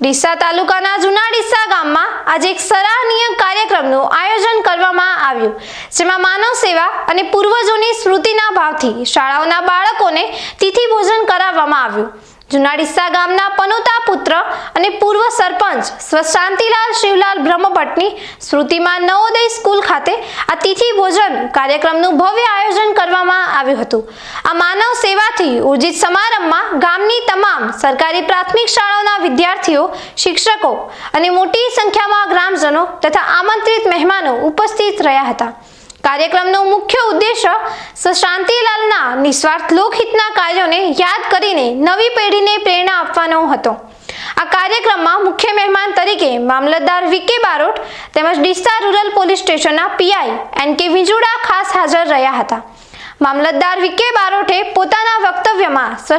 ડીસા તાલુકાના જૂના ડીસા ગામમાં આજે એક સરાહનીય કાર્યક્રમનું આયોજન કરવામાં આવ્યું, જેમાં માનવ સેવા અને પૂર્વજોની સ્મૃતિના ભાવથી શાળાઓના બાળકોને તિથિ ભોજન કરાવવામાં આવ્યું. જૂના ડીસા ગામના પનોતા પુત્ર અને પૂર્વ સ્વ શાંતિલાલ શિવલાલ બ્રહ્મભટ્ટની સ્મૃતિમાં નવોદય સ્કૂલ ખાતે આ ભોજન કાર્યક્રમનું ભવ્ય આયોજન કરવામાં આવ્યું હતું. આ માનવ સેવાથી ઉર્જિત સમારંભમાં ગામની તમામ સરકારી પ્રાથમિક શાળાઓના વિદ્યાર્થીઓ, શિક્ષકો અને મોટી સંખ્યામાં ગ્રામજનો તથા આમંત્રિત મહેમાનો ઉપસ્થિત રહ્યા હતા. કાર્યક્રમનો મુખ્ય ઉદ્દેશ્ય શાંતિલાલના નિસ્વાર્થ લોકહિતના કાર્યોને યાદ કરીને નવી પેઢીને પ્રેરણા આપવાનો હતો. કાર્યક્રમમાં મુખ્ય મહેમાન તરીકે મામલતદાર વીકે બારોટ તેમજ ડીસા રૂરલ પોલીસ સ્ટેશનના પીઆઈ એન કે વિંજુડા ખાસ હાજર રહ્યા હતા. મામલતદાર વીકે બારોટે પોતાના વક્તવ્યમાં સ્વ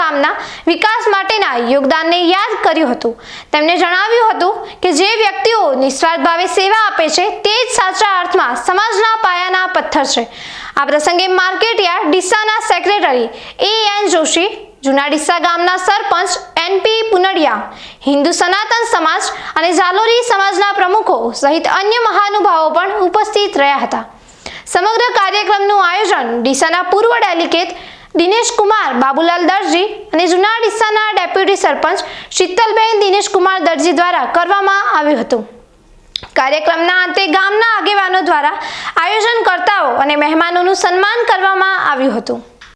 ગામના વિકાસ માટેના યોગદાનને યાદ કર્યું હતું. તેમણે જણાવ્યું હતું કે જે વ્યક્તિઓ નિસ્વાર્થ ભાવે સેવા આપે છે તે જ સાચા અર્થમાં સમાજના પાયાના પથ્થર છે. આ પ્રસંગે માર્કેટ યાર્ડ ડીસાના સેક્રેટરી એ એન જોશી, જુના ડીસા ગામના સરપંચ એનપી પુનડિયા, હિન્દુ સનાતન સમાજ અને ઝાલોરી સમાજના પ્રમુખો સહિત અન્ય મહાનુભાવો પણ ઉપસ્થિત રહ્યા હતા. સમગ્ર કાર્યક્રમનું આયોજન ડીસાના પૂર્વ ડેલિકેટ દિનેશ કુમાર બાબુલાલ દરજી અને જૂના ડીસાના ડેપ્યુટી સરપંચ શીતલબેન દિનેશ કુમાર દરજી દ્વારા કરવામાં આવ્યું હતું. કાર્યક્રમના અંતે ગામના આગેવાનો દ્વારા આયોજનકર્તાઓ અને મહેમાનોનું સન્માન કરવામાં આવ્યું હતું.